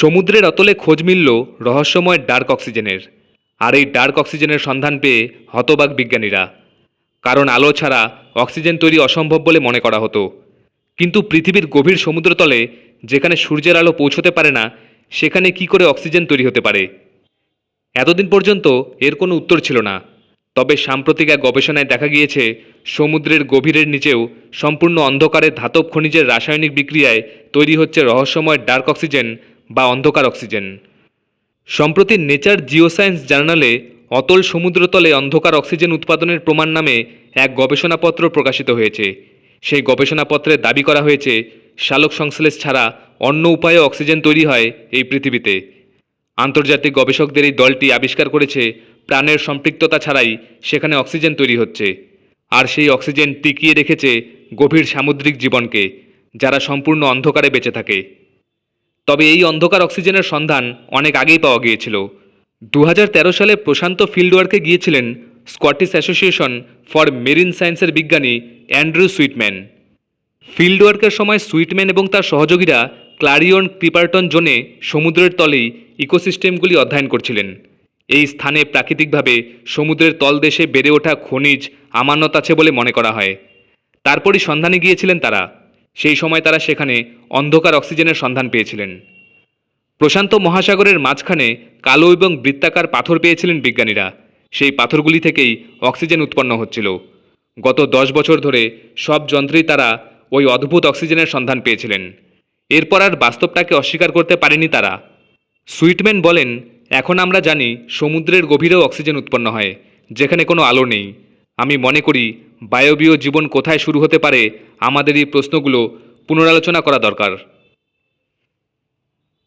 সমুদ্রের অতলে খোঁজ মিলল রহস্যময় ডার্ক অক্সিজেনের। আর এই ডার্ক অক্সিজেনের সন্ধান পেয়ে হতবাক বিজ্ঞানীরা। কারণ আলো ছাড়া অক্সিজেন তৈরি অসম্ভব বলে মনে করা হতো। কিন্তু পৃথিবীর গভীর সমুদ্রতলে, যেখানে সূর্যের আলো পৌঁছতে পারে না, সেখানে কি করে অক্সিজেন তৈরি হতে পারে? এতদিন পর্যন্ত এর কোনো উত্তর ছিল না। তবে সাম্প্রতিক এক গবেষণায় দেখা গিয়েছে, সমুদ্রের গভীরের নিচেও সম্পূর্ণ অন্ধকারে ধাতব খনিজের রাসায়নিক বিক্রিয়ায় তৈরি হচ্ছে রহস্যময় ডার্ক অক্সিজেন বা অন্ধকার অক্সিজেন। সম্প্রতি নেচার জিওসায়েন্স জার্নালে অতল সমুদ্রতলে অন্ধকার অক্সিজেন উৎপাদনের প্রমাণ নামে এক গবেষণাপত্র প্রকাশিত হয়েছে। সেই গবেষণাপত্রে দাবি করা হয়েছে, শালক সংশ্লেষ ছাড়া অন্য উপায়ে অক্সিজেন তৈরি হয় এই পৃথিবীতে। আন্তর্জাতিক গবেষকদের এই দলটি আবিষ্কার করেছে, প্রাণের সম্পৃক্ততা ছাড়াই সেখানে অক্সিজেন তৈরি হচ্ছে। আর সেই অক্সিজেন টিকিয়ে রেখেছে গভীর সামুদ্রিক জীবনকে, যারা সম্পূর্ণ অন্ধকারে বেঁচে থাকে। তবে এই অন্ধকার অক্সিজেনের সন্ধান অনেক আগেই পাওয়া গিয়েছিল। দু হাজার তেরো সালে প্রশান্ত ফিল্ডওয়ার্কে গিয়েছিলেন স্কটিশ অ্যাসোসিয়েশন ফর মেরিন সায়েন্সের বিজ্ঞানী অ্যান্ড্রু সুইটম্যান। ফিল্ডওয়ার্কের সময় সুইটম্যান এবং তার সহযোগীরা ক্লারিয়ন ক্রিপারটন জোনে সমুদ্রের তলেই ইকোসিস্টেমগুলি অধ্যয়ন করছিলেন। এই স্থানে প্রাকৃতিকভাবে সমুদ্রের তলদেশে বেড়ে ওঠা খনিজ আমানত আছে বলে মনে করা হয়। তারপরই সন্ধানে গিয়েছিলেন তারা। সেই সময় তারা সেখানে অন্ধকার অক্সিজেনের সন্ধান পেয়েছিলেন। প্রশান্ত মহাসাগরের মাঝখানে কালো এবং বৃত্তাকার পাথর পেয়েছিলেন বিজ্ঞানীরা। সেই পাথরগুলি থেকেই অক্সিজেন উৎপন্ন হচ্ছিল। গত দশ বছর ধরে সব যন্ত্রেই তারা ওই অদ্ভুত অক্সিজেনের সন্ধান পেয়েছিলেন। এরপর আর বাস্তবটাকে অস্বীকার করতে পারেনি তারা। সুইটম্যান বলেন, এখন আমরা জানি সমুদ্রের গভীরেও অক্সিজেন উৎপন্ন হয়, যেখানে কোনো আলো নেই। আমি মনে করি বায়বীয় জীবন কোথায় শুরু হতে পারে আমাদের এই প্রশ্নগুলো পুনরালোচনা করা দরকার।